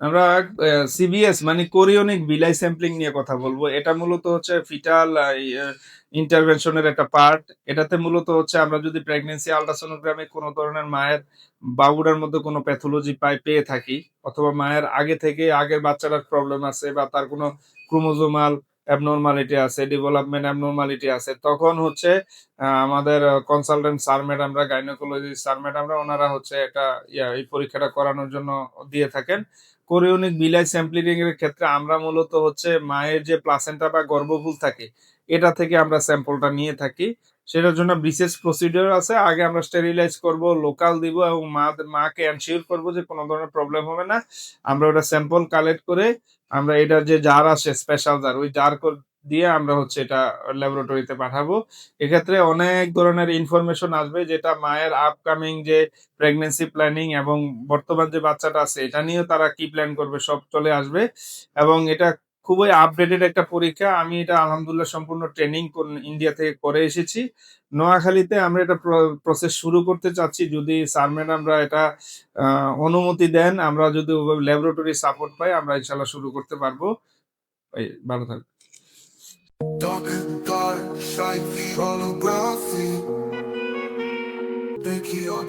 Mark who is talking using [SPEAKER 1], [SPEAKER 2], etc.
[SPEAKER 1] আমরা সিবিএস মানে কোরিয়নিক বিলাই স্যাম্পলিং নিয়ে কথা বলব। এটা মূলত হচ্ছে ফিটাল ইন্টারভেনশনের একটা পার্ট এটাতে মূলত হচ্ছে আমরা যদি প্রেগনেন্সি আলট্রাসোনোগ্রামে কোনো ধরনের মায়ের বাবুটার মধ্যে কোনো প্যাথোলজি পাই পেয়ে থাকি, অথবা মায়ের আগে থেকে আগের বাচ্চাটার প্রবলেম আছে বা তার কোনো ক্রোমোজোমাল অ্যাবনর্মালিটি আছে ডেভেলপমেন্ট অ্যাবনর্মালিটি আছে, তখন হচ্ছে আমাদের কনসালটেন্ট স্যার ম্যাডামরা গাইনোকোলজি স্যার ম্যাডামরা ওনারা হচ্ছে একটা এই পরীক্ষাটা করানোর জন্য দিয়ে থাকেন। কোরিওনিক বিলাই স্যাম্পলিং এর ক্ষেত্রে আমরা মূলত হচ্ছে মায়ের যে প্লাসেন্টা বা গর্ভফুল থাকে, এটা থেকে আমরা স্যাম্পলটা নিয়ে থাকি। সেটার জন্য বিশেষ প্রসিডিওর আছে। আগে আমরা স্টেরিলাইজ করব, লোকাল দিব এবং মা মাকে এনশিওর করব যে কোনো ধরনের প্রবলেম হবে না। আমরা ওটা স্যাম্পল কালেক্ট করে আমরা এটা যে জার আসে, স্পেশাল জার, ওই জার দিয়ে আমরা হচ্ছে এটা ল্যাবরেটরিতে পাঠাবো। এক্ষেত্রে অনেক ধরনের ইনফরমেশন আসবে যেটা মায়ের আপকামিং যে প্রেগনেন্সি প্ল্যানিং এবং বর্তমান যে বাচ্চাটা আছে এটা নিয়েও তারা কি প্ল্যান করবে সব চলে আসবে। এবং এটা খুবই আপডেটেড একটা পরীক্ষা। আমি এটা আলহামদুলিল্লাহ সম্পূর্ণ ট্রেনিং ইন্ডিয়া থেকে করে এসেছি। নোয়াখালীতে আমরা এটা প্রসেস শুরু করতে চাচ্ছি। যদি স্যার ম্যাডামরা এটা অনুমতি দেন আমরা যদি ল্যাবরেটরি সাপোর্ট পাই আমরা ইনশাল্লাহ শুরু করতে পারব। এই, heart, it's
[SPEAKER 2] like the holography. Think you're